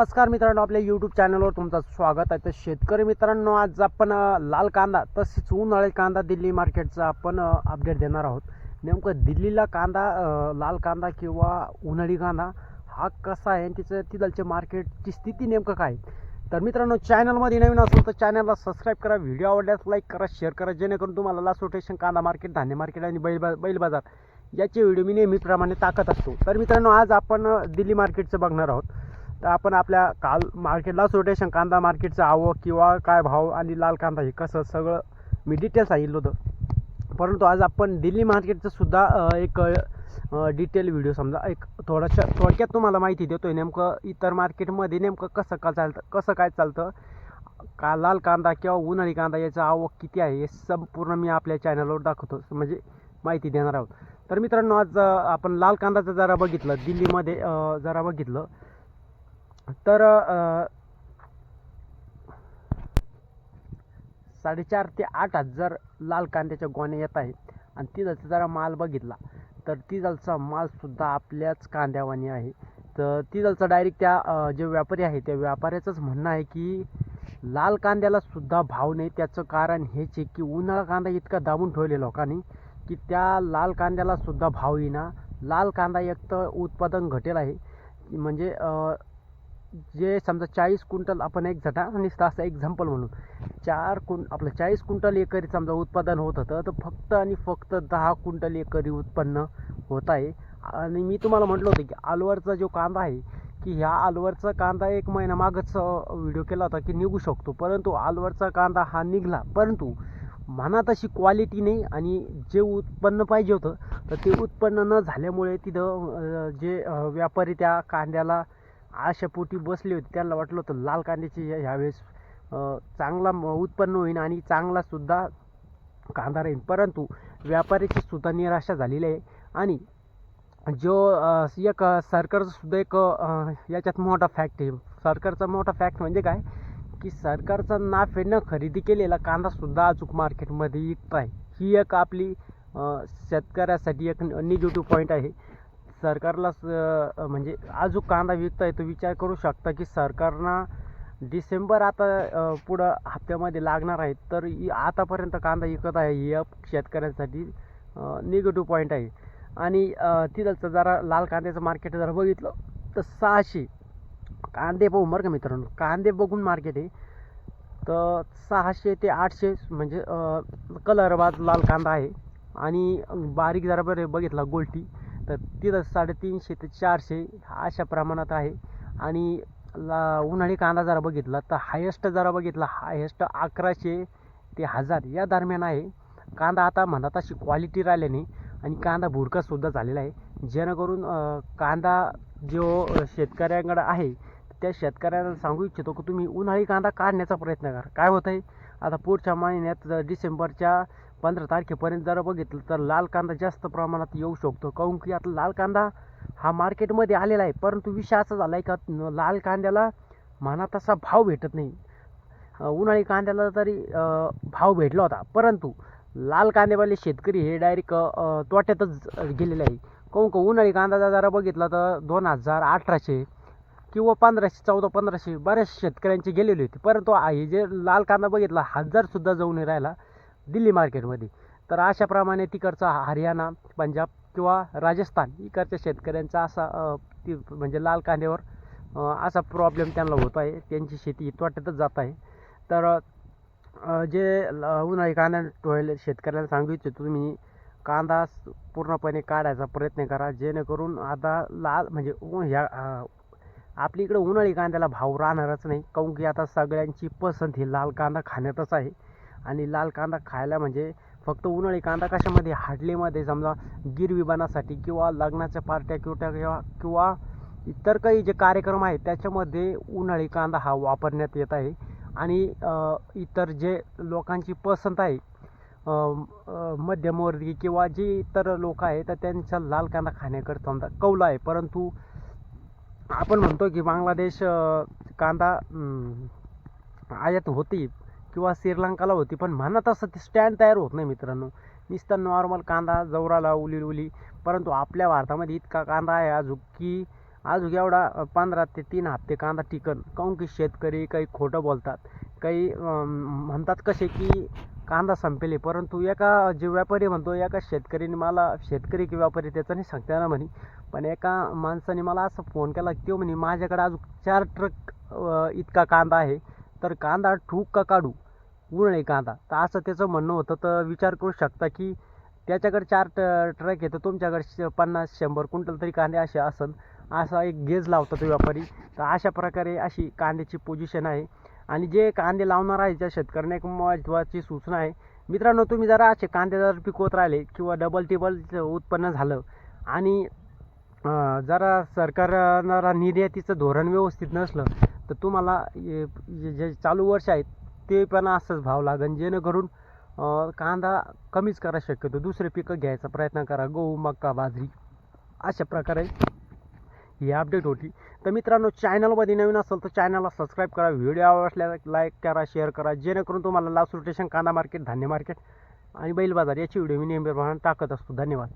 नमस्कार मित्रांनो आपल्या यूट्यूब चॅनलवर तुमचं स्वागत आहे. तर शेतकरी मित्रांनो आज आपण लाल कांदा तसेच उन्हाळी कांदा दिल्ली मार्केटचा आपण अपडेट देणार आहोत. नेमकं दिल्लीला कांदा लाल कांदा किंवा उन्हाळी कांदा हा कसा आहे? तिचं तिथलचे मार्केटची स्थिती नेमकं काय तर मित्रांनो चॅनलमध्ये नवीन असेल तर चॅनलला सबस्क्राईब करा व्हिडिओ आवडल्यास लाईक करा शेअर करा जेणेकरून तुम्हाला लास्ट रोटेशन कांदा मार्केट धान्य मार्केट आणि बैल बा बैल बाजार याचे व्हिडिओ मी नेहमीप्रमाणे टाकत असतो. तर मित्रांनो आज आपण दिल्ली मार्केटचं बघणार आहोत. तर आपण आपल्या काल मार्केटला रोटेशन कांदा मार्केटचं आवक किंवा काय भाव आणि लाल कांदा हे कसं सगळं मी डिटेल सांगितलं होतं. परंतु आज आपण दिल्ली मार्केटचं सुद्धा एक डिटेल व्हिडिओ समजा एक थोडाशा थोडक्यात तुम्हाला माहिती देतो आहे नेमकं इतर मार्केटमध्ये नेमकं कसं का चालतं कसं काय चालतं. का लाल कांदा किंवा उन्हाळी कांदा याचा आवक किती आहे हे संपूर्ण मी आपल्या चॅनलवर दाखवतो. म्हणजे माहिती देणार आहोत. तर मित्रांनो आज आपण लाल कांदाचं जरा बघितलं दिल्लीमध्ये जरा बघितलं. तर साडेचार ते आठ हजार लाल कांद्याच्या गोण्या येत आहेत आणि तिथलचा जरा माल बघितला तर तिथलचा मालसुद्धा आपल्याच कांद्यावानी आहे. तर तिथलचा डायरेक्ट त्या जे व्यापारी आहे त्या व्यापाऱ्याचंच म्हणणं आहे की लाल कांद्याला सुद्धा भाव नाही. त्याचं कारण हेच आहे की उन्हाळा कांदा इतका दाबून ठेवले लोकांनी की त्या लाल कांद्याला सुद्धा भाव येईना. लाल कांदा एक तर उत्पादन घटेल आहे. म्हणजे जे समजा चाळीस क्विंटल आपण एक झटा निसता असं एक्झाम्पल म्हणून चार कुं आपलं चाळीस क्विंटल एकरी समजा उत्पादन होत होतं तर फक्त आणि फक्त दहा क्विंटल एकरी उत्पन्न होत आहे. आणि मी तुम्हाला म्हटलं होतं की आलवरचा जो कांदा आहे की ह्या आलवरचा कांदा एक महिना मागच व्हिडिओ केला होता की निघू शकतो. परंतु आलवरचा कांदा हा निघला परंतु म्हणा तशी क्वालिटी नाही आणि जे उत्पन्न पाहिजे होतं तर ते उत्पन्न न झाल्यामुळे तिथं जे व्यापारी त्या कांद्याला आशापोटी बसले होते त्यांना वाटलं होतं लाल कांद्याची ह्या- ह्यावेळेस चांगला म- उत्पन्न होईल आणि चांगलासुद्धा कांदा राहील परंतु व्यापाऱ्याची सुद्धा निराशा झालेली आहे. आणि जो एक सरकारचंसुद्धा सुद्धा एक याच्यात मोठा फॅक्ट आहे. सरकारचा मोठा फॅक्ट म्हणजे काय? की सरकारचा नाफेडनं खरेदी केलेला कांदासुद्धा अचूक मार्केटमध्ये विकत आहे ही एक आपली शेतकऱ्यासाठी एक निगेटिव्ह पॉईंट आहे. सरकारला स- म्हणजे आज जो अजून कांदा विकता येतो विचार करू शकता की सरकारनं डिसेंबर आता पुढं हप्त्यामध्ये लागणार आहे तर आतापर्यंत कांदा विकत आहे हे शेतकऱ्यांसाठी निगेटिव्ह पॉईंट आहे. आणि तिथलचं जरा लाल कांद्याचं मार्केट जरा बघितलं तर सहाशे कांदे बघून बरं का मित्रांनो कांदे बघून मार्केट आहे. तर सहाशे ते आठशे म्हणजे कलरबाज लाल कांदा आहे. आणि बारीक जरा बरं बघितला गोलटी. तर तिथं साडेतीनशे ते चारशे अशा प्रमाणात आहे. आणि ला उन्हाळी कांदा जरा बघितला तर हायेस्ट जरा बघितला हायेस्ट अकराशे ते हजार या दरम्यान आहे. कांदा आता म्हणा अशी क्वालिटी राहिल्याने नाही आणि कांदा भुरकासुद्धा झालेला आहे. जेणेकरून कांदा जो शेतकऱ्यांकडं आहे त्या शेतकऱ्यांना सांगू इच्छितो की तुम्ही उन्हाळी कांदा काढण्याचा प्रयत्न करा. काय होतं आहे आता पुढच्या महिन्यात जर डिसेंबरच्या पंधरा तारखेपर्यंत जर बघितलं तर लाल कांदा जास्त प्रमाणात येऊ शकतो. काहून की आता लाल कांदा हा मार्केटमध्ये आलेला आहे परंतु विषय असा झाला आहे का लाल कांद्याला म्हणा तसा भाव भेटत नाही. उन्हाळी कांद्याला तरी भाव भेटला होता परंतु लाल कांदेवाले शेतकरी हे डायरेक्ट तोट्यातच गेलेले आहे. काहून का उन्हाळी कांदा जरा बघितला तर दोन हजार अठराशे किंवा पंधराशे चौदा पंधराशे बऱ्याच शेतकऱ्यांचे गेलेले होते. परंतु हे जे लाल कांदा बघितला हजारसुद्धा जाऊन नाही राहिला दिल्ली मार्केटमध्ये. तर अशाप्रमाणे तिकडचा हरियाणा पंजाब किंवा राजस्थान इकडच्या शेतकऱ्यांचा असा ती म्हणजे लाल कांद्यावर असा प्रॉब्लेम त्यांना होत आहे. त्यांची शेती तोट्यातच जात आहे. तर जे ल- उन्हाळी कांदा ठेवले शेतकऱ्याला सांगू इच्छितो तुम्ही कांदा पूर्णपणे काढायचा प्रयत्न करा. जेणेकरून आता लाल म्हणजे ह्या आपली आपल्या इकडं उन्हाळी कांद्याला भाव राहणारच नाही. काहून की आता सगळ्यांची पसंत ही लाल कांदा खाण्यातच आहे. आणि लाल कांदा खायला म्हणजे फक्त उन्हाळी कांदा कशामध्ये? हाडलीमध्ये समजा गिरविबानासाठी किंवा लग्नाच्या पार्ट्या किवट्या किंवा किंवा इतर काही जे कार्यक्रम आहेत त्याच्यामध्ये उन्हाळी कांदा हा वापरण्यात येत आहे. आणि इतर जे लोकांची पसंत आहे मध्यमवर्गीय किंवा जे इतर लोक आहेत तर त्यांचा लाल कांदा खाण्याकडे समजा कौला आहे. परंतु आपण म्हणतो की बांगलादेश कांदा आयात होती किंवा श्रीलंकाला होती पण म्हणत असं ते स्टँड तयार होत नाही मित्रांनो. नुसतं नॉर्मल कांदा जवराला उली उली परंतु आपल्या भारतामध्ये इतका कांदा आहे अजून की अजून एवढा पंधरा ते तीन हप्ते कांदा टिकन. काहून की शेतकरी काही खोटं बोलतात? काही म्हणतात कसे की कांदा संपेल आहे. परंतु एका जे व्यापारी म्हणतो एका शेतकरीने मला शेतकरी की व्यापारी त्याचं नाही सांगता येणार म्हणे. पण एका माणसाने मला असं फोन केला की तो म्हणे माझ्याकडे अजून चार ट्रक इतका कांदा आहे तर कांदा ठूक का काढू? गुळ नाही कांदा. तर असं त्याचं म्हणणं होतं. तर विचार करू शकता की त्याच्याकडे चार ट ट्रक येतं तुमच्याकडे श- पन्नास शंभर क्विंटल तरी कांदे असे असेल असा एक गेज लावतो तो व्यापारी. तर अशा प्रकारे अशी कांद्याची पोझिशन आहे. आणि जे कांदे लावणार आहे त्या शेतकऱ्याने एक महत्त्वाची सूचना आहे मित्रांनो तुम्ही जरा असे कांदे जर पिकवत राहिले किंवा डबल टिबल उत्पन्न झालं आणि जरा सरकार निर्यातीचं धोरण व्यवस्थित नसलं तर तुम्हाला जे जे चालू वर्ष आहेत ते पण असंच भाव लागेल जेणेकरून कांदा कमीच करा शक्यतो. दुसरे पिकं घ्यायचा प्रयत्न करा. गहू मका बाजरी अशा प्रकारे ही अपडेट होती. तर मित्रांनो चॅनलमध्ये नवीन असेल तर चॅनलला सबस्क्राईब करा. व्हिडिओ आवडल्या लाईक करा शेअर करा. जेणेकरून तुम्हाला लास्ट रोटेशन कांदा मार्केट धान्य मार्केट आणि बैल बाजार याची व्हिडिओ मी नेहमीप्रमाणे टाकत असतो. धन्यवाद.